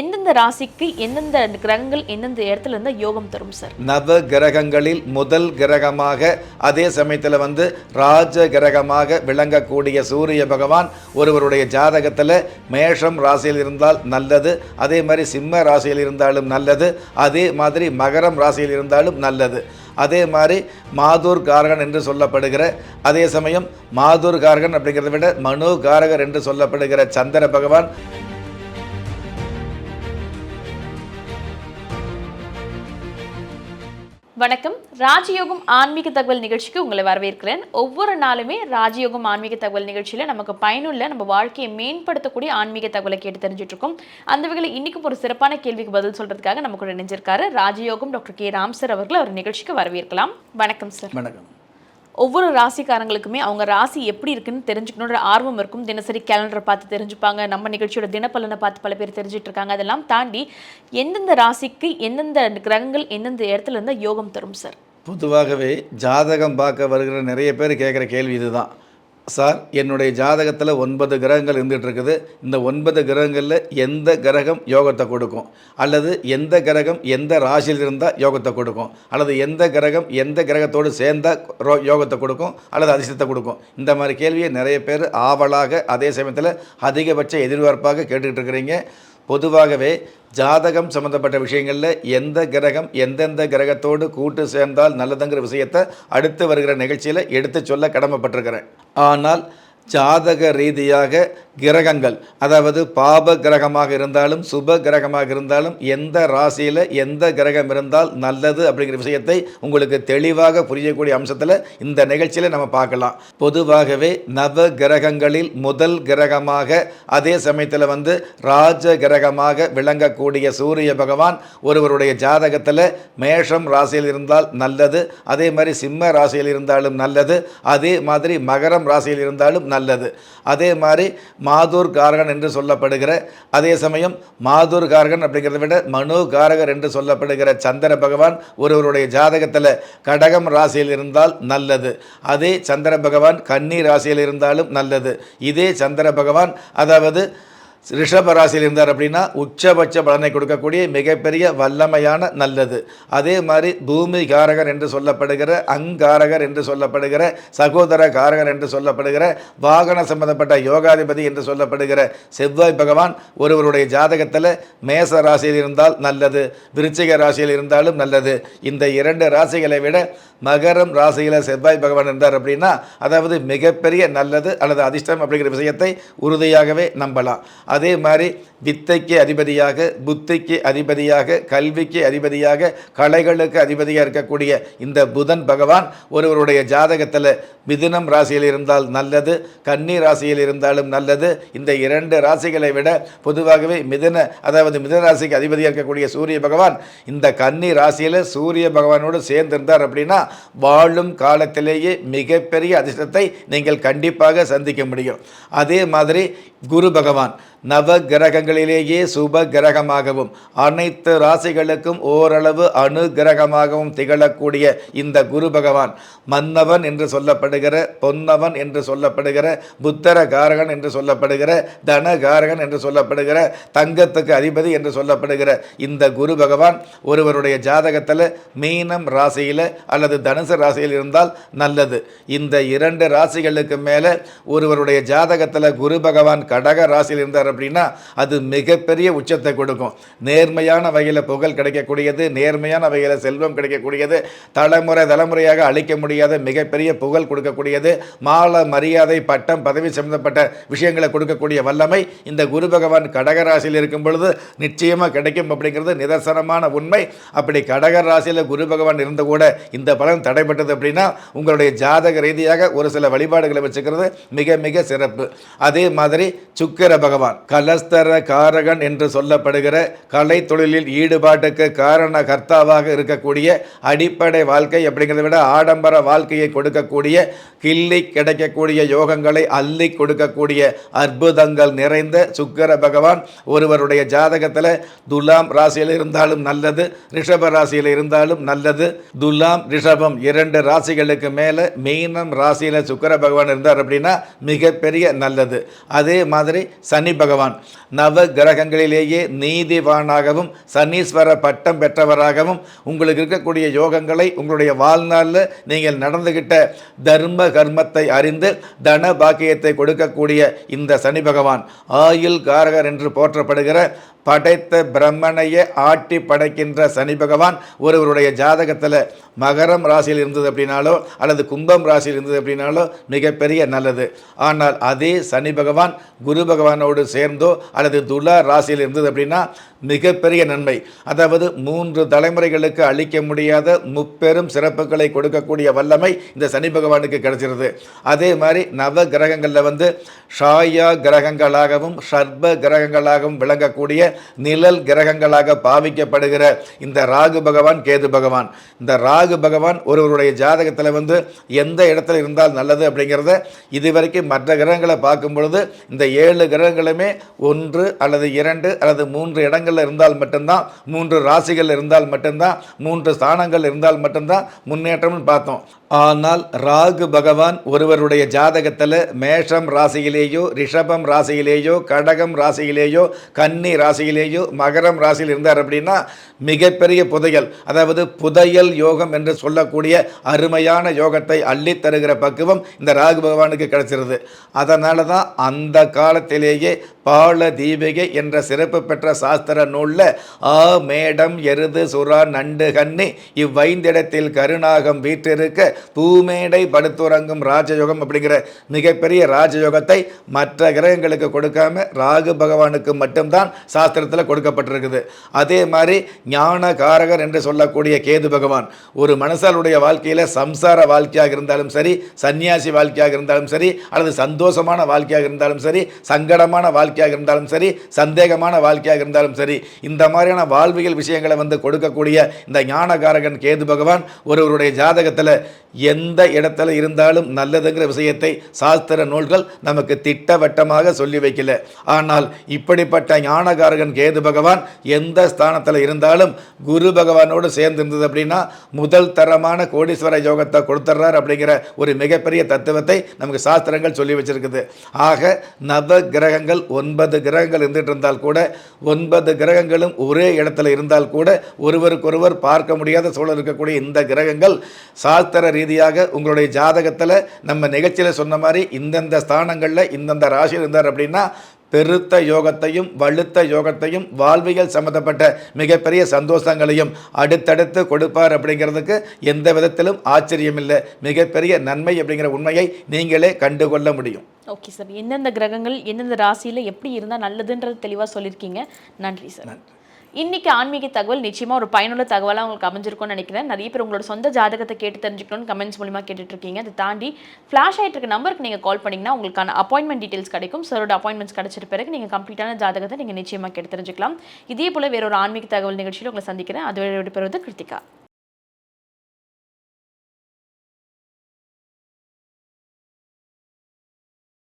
எந்தெந்த ராசிக்கு எந்தெந்த கிரகங்கள் எந்தெந்த இடத்துல இருந்தால் யோகம் தரும் சார்? நவ கிரகங்களில் முதல் கிரகமாக அதே சமயத்தில் வந்து ராஜ கிரகமாக விளங்கக்கூடிய சூரிய பகவான் ஒருவருடைய ஜாதகத்தில் மேஷம் ராசியில் இருந்தால் நல்லது அதே மாதிரி சிம்ம ராசியில் இருந்தாலும் நல்லது அதே மாதிரி மகரம் ராசியில் இருந்தாலும் நல்லது. அதே மாதிரி மாதூர் காரகன் என்று சொல்லப்படுகிற அதே சமயம் மாதூர் காரகன் அப்படிங்கிறத விட மனு காரகர் என்று சொல்லப்படுகிற சந்திர பகவான் வணக்கம். ராஜயோகம் ஆன்மீக தகவல் நிகழ்ச்சிக்கு உங்களை வரவேற்கிறேன். ஒவ்வொரு நாளுமே ராஜயோகம் ஆன்மீக தகவல் நிகழ்ச்சியில் நமக்கு பயனுள்ள நம்ம வாழ்க்கையை மேம்படுத்தக்கூடிய ஆன்மீக தகவலை கேட்டு தெரிஞ்சுட்டு இருக்கோம் அந்த வகையில் இன்னைக்கும் ஒரு சிறப்பான கேள்விக்கு பதில் சொல்றதுக்காக நம்ம கூட இணைஞ்சிருக்காரு ராஜயோகம் டாக்டர் கே. ராம் சார் அவர்கள். அவர் நிகழ்ச்சிக்கு வரவேற்கலாம். வணக்கம் சார். வணக்கம். ஒவ்வொரு ராசிக்காரங்களுக்குமே அவங்க ராசி எப்படி இருக்குன்னு தெரிஞ்சுக்கணுன்ற ஆர்வம் இருக்கும். தினசரி கேலண்டரை பார்த்து தெரிஞ்சுப்பாங்க. நம்ம நிகழ்ச்சியோட தினப்பலனை பார்த்து பல பேர் தெரிஞ்சுட்டு இருக்காங்க அதெல்லாம் தாண்டி எந்தெந்த ராசிக்கு எந்தெந்த கிரகங்கள் எந்தெந்த இடத்துல இருந்தால் யோகம் தரும் சார்? பொதுவாகவே ஜாதகம் பார்க்க வருகிற நிறைய பேர் கேட்குற கேள்வி இதுதான். சார் என்னுடைய ஜாதகத்தில் ஒன்பது கிரகங்கள் இருந்துகிட்டு இருக்குது. இந்த ஒன்பது கிரகங்களில் எந்த கிரகம் யோகத்தை கொடுக்கும்? அல்லது எந்த கிரகம் எந்த ராசியில் இருந்தால் யோகத்தை கொடுக்கும்? அல்லது எந்த கிரகம் எந்த கிரகத்தோடு சேர்ந்தால் ரோ- யோகத்தை கொடுக்கும்? அல்லது அதிர்ஷ்டத்தை கொடுக்கும்? இந்த மாதிரி கேள்வியை நிறைய பேர் ஆவலாக அதே சமயத்தில் அதிகபட்ச எதிர்பார்ப்பாக கேட்டுக்கிட்டு இருக்கிறீங்க. பொதுவாகவே ஜாதகம் சம்மந்தப்பட்ட விஷயங்களில் எந்த கிரகம் எந்தெந்த கிரகத்தோடு கூட்டு சேர்ந்தால் நல்லதுங்கிற விஷயத்தை அடுத்து வருகிற நிகழ்ச்சியில் எடுத்து சொல்ல கடமைப்பட்டிருக்கிறேன். ஆனால் ஜாதக ரீதியாக கிரகங்கள் அதாவது பாப கிரகமாக இருந்தாலும் சுப கிரகமாக இருந்தாலும் எந்த ராசியில் எந்த கிரகம் இருந்தால் நல்லது அப்படிங்கிற விஷயத்தை உங்களுக்கு தெளிவாக புரியக்கூடிய அம்சத்தில் இந்த நிகழ்ச்சியில் நம்ம பார்க்கலாம். பொதுவாகவே நவ கிரகங்களில் முதல் கிரகமாக அதே சமயத்தில் வந்து ராஜ கிரகமாக விளங்கக்கூடிய சூரிய பகவான் ஒருவருடைய ஜாதகத்தில் மேஷம் ராசியில் இருந்தால் நல்லது அதே மாதிரி சிம்ம ராசியில் இருந்தாலும் நல்லது அதே மாதிரி மகரம் ராசியில் இருந்தாலும் நல்லது. அதே மாதிரி மாதூர் காரகன் என்று சொல்லப்படுகிற அதே சமயம் மாதூர் காரகன் அப்படிங்கிறத விட மனு காரகர் என்று சொல்லப்படுகிற சந்திர பகவான் ஒருவருடைய ஜாதகத்தில் கடகம் ராசியில் இருந்தால் நல்லது. அதே சந்திர பகவான் கன்னி ராசியில் இருந்தாலும் நல்லது. இதே சந்திர பகவான் அதாவது ரிஷப ராசியில் இருந்தார் அப்படின்னா உச்சபட்ச பலனை கொடுக்கக்கூடிய மிகப்பெரிய வல்லமையான நல்லது. அதே மாதிரி பூமி காரகர் என்று சொல்லப்படுகிற அங்காரகர் என்று சொல்லப்படுகிற சகோதர காரகர் என்று சொல்லப்படுகிற வாகன சம்பந்தப்பட்ட யோகாதிபதி என்று சொல்லப்படுகிற செவ்வாய் பகவான் ஒருவருடைய ஜாதகத்தில் மேச ராசியில் இருந்தால் நல்லது விருச்சிக ராசியில் இருந்தாலும் நல்லது. இந்த இரண்டு ராசிகளை விட மகரம் ராசியில் செவ்வாய் பகவான் இருந்தார் அப்படின்னா அதாவது மிகப்பெரிய நல்லது அல்லது அதிர்ஷ்டம் அப்படிங்கிற விஷயத்தை உறுதியாகவே நம்பலாம். அதே மாதிரி வித்தைக்கு அதிபதியாக புத்திக்கு அதிபதியாக கல்விக்கு அதிபதியாக கலைகளுக்கு அதிபதியாக இருக்கக்கூடிய இந்த புதன் பகவான் ஒருவருடைய ஜாதகத்தில் மிதுனம் ராசியில் இருந்தால் நல்லது கன்னி ராசியில் இருந்தாலும் நல்லது. இந்த இரண்டு ராசிகளை விட பொதுவாகவே மிதுன அதாவது மிதுன ராசிக்கு அதிபதியாக இருக்கக்கூடிய சூரிய பகவான் இந்த கன்னி ராசியில் சூரிய பகவானோடு சேர்ந்திருந்தார் அப்படின்னா வாழும் காலத்திலேயே மிகப்பெரிய அதிர்ஷ்டத்தை நீங்கள் கண்டிப்பாக சந்திக்க முடியும். அதே மாதிரி குரு பகவான் நவ கிரகங்களிலேயே சுப கிரகமாகவும் அனைத்து ராசிகளுக்கும் ஓரளவு அணு கிரகமாகவும் திகழக்கூடிய இந்த குரு பகவான் மன்னவன் என்று சொல்லப்படுகிற பொன்னவன் என்று சொல்லப்படுகிற புத்தர காரகன் என்று சொல்லப்படுகிற தனகாரகன் என்று சொல்லப்படுகிற தங்கத்துக்கு அதிபதி என்று சொல்லப்படுகிற இந்த குரு பகவான் ஒருவருடைய ஜாதகத்தில் மீனம் ராசியில் அல்லது தனுசு ராசியில் இருந்தால் நல்லது. இந்த இரண்டு ராசிகளுக்கு மேலே ஒருவருடைய ஜாதகத்தில் குரு பகவான் கடக ராசியில் இருந்தார் அப்படின்னா அது மிகப்பெரிய உச்சத்தை கொடுக்கும். நேர்மையான வகையில் புகழ் கிடைக்கக்கூடியது நேர்மையான வகையில் செல்வம் கிடைக்கக்கூடியது தலைமுறை தலைமுறையாக அழிக்க முடியாத மிகப்பெரிய புகழ் கொடுக்கக்கூடியது மாலை மரியாதை பட்டம் பதவி சம்பந்தப்பட்ட விஷயங்களை கொடுக்கக்கூடிய வல்லமை இந்த குரு பகவான் கடக ராசியில் இருக்கும் பொழுது நிச்சயமாக கிடைக்கும் அப்படிங்கிறது நிதர்சனமான உண்மை. அப்படி கடகர் ராசியில் குரு பகவான் இருந்து கூட இந்த பலன் தடைப்பட்டது அப்படின்னா உங்களுடைய ஜாதக ரீதியாக ஒரு சில வழிபாடுகளை வச்சுக்கிறது மிக மிக சிறப்பு. அதே மாதிரி சுக்கிர பகவான். கலஸ்தர காரகன் என்று சொல்லப்படுகிற கலை தொழிலில் ஈடுபாட்டுக்கு காரண கர்த்தாவாக இருக்கக்கூடிய அடிப்படை வாழ்க்கை அப்படிங்கிறத விட ஆடம்பர வாழ்க்கையை கொடுக்கக்கூடிய கிள்ளி கிடைக்கக்கூடிய யோகங்களை அள்ளி கொடுக்கக்கூடிய அற்புதங்கள் நிறைந்த சுக்கர பகவான் ஒருவருடைய ஜாதகத்தில் துலாம் ராசியில் இருந்தாலும் நல்லது ரிஷப ராசியில் இருந்தாலும் நல்லது. துலாம் ரிஷபம் இரண்டு ராசிகளுக்கு மேலே மீனம் ராசியில் சுக்கர பகவான் இருந்தார் அப்படின்னா மிகப்பெரிய நல்லது. அதே மாதிரி சனி பகவான் பகவான். நவ கிரகங்களிலேயே நீதிவானாகவும் சனீஸ்வர பட்டம் பெற்றவராகவும் உங்களுக்கு இருக்கக்கூடிய யோகங்களை உங்களுடைய வாழ்நாளில் நீங்கள் நடந்துகிட்ட தர்ம கர்மத்தை அறிந்து தன பாக்கியத்தை கொடுக்கக்கூடிய இந்த சனி பகவான் ஆயுள் காரகர் என்று போற்றப்படுகிற படைத்த பிரம்மனையே ஆட்டி படைக்கின்ற சனி பகவான் ஒருவருடைய ஜாதகத்தில் மகரம் ராசியில் இருந்தது அப்படின்னாலோ அல்லது கும்பம் ராசியில் இருந்தது அப்படின்னாலோ மிகப்பெரிய நல்லது. ஆனால் அதே சனி பகவான் குரு பகவானோடு சேர்ந்தோ அல்லது துலா ராசியில் இருந்தது அப்படின்னா மிகப்பெரிய நன்மை. அதாவது மூன்று தலைமுறைகளுக்கு அளிக்க முடியாத முப்பெரும் சிறப்புகளை கொடுக்கக்கூடிய வல்லமை இந்த சனி பகவானுக்கு கிடைச்சிருது. அதே மாதிரி நவ கிரகங்களில் வந்து ஷாயா கிரகங்களாகவும் ஷர்ப கிரகங்களாகவும் விளங்கக்கூடிய நிழல் கிரகங்களாக பாவிக்கப்படுகிற இந்த ராகு பகவான் கேது பகவான். இந்த ராகு பகவான் ஒருவருடைய ஜாதகத்தில் வந்து எந்த இடத்துல இருந்தால் நல்லது அப்படிங்கிறத இதுவரைக்கும் மற்ற கிரகங்களை பார்க்கும் பொழுது இந்த ஏழு கிரகங்களுமே ஒன்று அல்லது இரண்டு அல்லது மூன்று இடங்களில் இருந்தால் மட்டும்தான் மூன்று ராசிகள் இருந்தால் மட்டும்தான் மூன்று ஸ்தானங்கள் இருந்தால் மட்டும்தான் முன்னேற்றம்னு பார்த்தோம். ஆனால் ராகு பகவான் ஒருவருடைய ஜாதகத்தில் மேஷம் ராசியிலேயோ ரிஷபம் ராசியிலேயோ கடகம் ராசியிலேயோ கன்னி ராசி ராசியிலேயோ மகரம் ராசியில் இருந்தார் அப்படின்னா மிகப்பெரிய புதையல். அதாவது புதையல் யோகம் என்று சொல்லக்கூடிய அருமையான யோகத்தை அள்ளித் தருகிற பக்குவம் இந்த ராகு பகவானுக்கு கிடைச்சிருது. அதனால தான் அந்த காலத்திலேயே பால தீபிகை என்ற சிறப்பு பெற்ற சாஸ்திர நூலில் ஆ மேடம் எருது சுறா நண்டு கன்னி இவ்வைந்திடத்தில் கருணாகம் வீற்றிருக்க பூமேடை படுத்துறங்கும் ராஜயோகம் அப்படிங்கிற மிகப்பெரிய ராஜயோகத்தை மற்ற கிரகங்களுக்கு கொடுக்காம ராகு பகவானுக்கு மட்டும்தான் சாஸ்திர சாஸ்திரத்தில் கொடுக்கப்பட்டிருக்குது. அதே மாதிரி ஞான காரகர் என்று சொல்லக்கூடிய கேது பகவான் ஒரு மனசாலுடைய வாழ்க்கையில் சம்சார வாழ்க்கையாக இருந்தாலும் சரி சன்னியாசி வாழ்க்கையாக இருந்தாலும் சரி அல்லது சந்தோஷமான வாழ்க்கையாக இருந்தாலும் சரி சங்கடமான வாழ்க்கையாக இருந்தாலும் சரி சந்தேகமான வாழ்க்கையாக இருந்தாலும் சரி இந்த மாதிரியான வாழ்வியல் விஷயங்களை வந்து கொடுக்கக்கூடிய இந்த ஞானகாரகன் கேது பகவான் ஒருவருடைய ஜாதகத்தில் எந்த இடத்துல இருந்தாலும் நல்லதுங்கிற விஷயத்தை சாஸ்திர நூல்கள் நமக்கு திட்டவட்டமாக சொல்லி வைக்கல. ஆனால் இப்படிப்பட்ட ஞானகாரகன் கேது பகவான் எந்த ஸ்தானத்தில் இருந்தாலும் குரு பகவானோடு சேர்ந்து இருந்தது அப்படின்னா முதல் தரமான கோடீஸ்வர யோகத்தை கொடுத்துட்றார் அப்படிங்கிற ஒரு மிகப்பெரிய தத்துவத்தை நமக்கு சாஸ்திரங்கள் சொல்லி வச்சிருக்குது. ஆக நவ கிரகங்கள் ஒன்பது கிரகங்கள் இருந்துட்டு இருந்தால் கூட ஒன்பது கிரகங்களும் ஒரே இடத்துல இருந்தால் கூட ஒருவருக்கொருவர் பார்க்க முடியாத சூழல் இருக்கக்கூடிய இந்த கிரகங்கள் சாஸ்திர ரீதியாக உங்களுடைய ஜாதகத்தில் நம்ம நிகழ்ச்சியில் சொன்ன மாதிரி இந்தந்த ஸ்தானங்களில் இந்தந்த ராசியில் இருந்தார் அப்படின்னா பெருத்த யோகத்தையும் வலுத்த யோகத்தையும் வாழ்வியல் சம்பந்தப்பட்ட மிகப்பெரிய சந்தோஷங்களையும் அடுத்தடுத்து கொடுப்பார் அப்படிங்கிறதுக்கு எந்த விதத்திலும் ஆச்சரியமில்லை. மிகப்பெரிய நன்மை அப்படிங்கிற உண்மையை நீங்களே கண்டுகொள்ள முடியும். Okay sir. எந்தெந்த கிரகங்கள் எந்தெந்த ராசியில் எப்படி இருந்தால் நல்லதுன்றது தெளிவாக சொல்லியிருக்கீங்க. நன்றி சார். இன்னைக்கு ஆன்மீக தகவல் நிச்சயமா ஒரு பயனுள்ள தகவலாக உங்களுக்கு அமைஞ்சிருக்கும்னு நினைக்கிறேன். நிறைய பேர் உங்களோட சொந்த ஜாதகத்தை கேட்டு தெரிஞ்சுக்கணும்னு கமெண்ட்ஸ் மூலியமாக கேட்டுட்ருக்கீங்க. அதை தாண்டி ஃப்ளாஷ் ஆகிட்டு இருக்க நம்பருக்கு நீங்கள் கால் பண்ணிங்கன்னா உங்களுக்கான அப்பாயின்மெண்ட் டீட்டெயில்ஸ் கிடைக்கும். சரோட அப்பாயின்மெண்ட்ஸ் கிடைச்சிட்ட பிறகு நீங்கள் கம்ப்ளீட்டான ஜாதகத்தை நீங்கள் நிச்சயமாக கேட்டு தெரிஞ்சுக்கலாம். இதே போல் வேற ஒரு ஆன்மீக தகவல் நிகழ்ச்சியில் உங்களை சந்திக்கிறேன். அதுவரை விடைபெறுவது கிருத்திகா.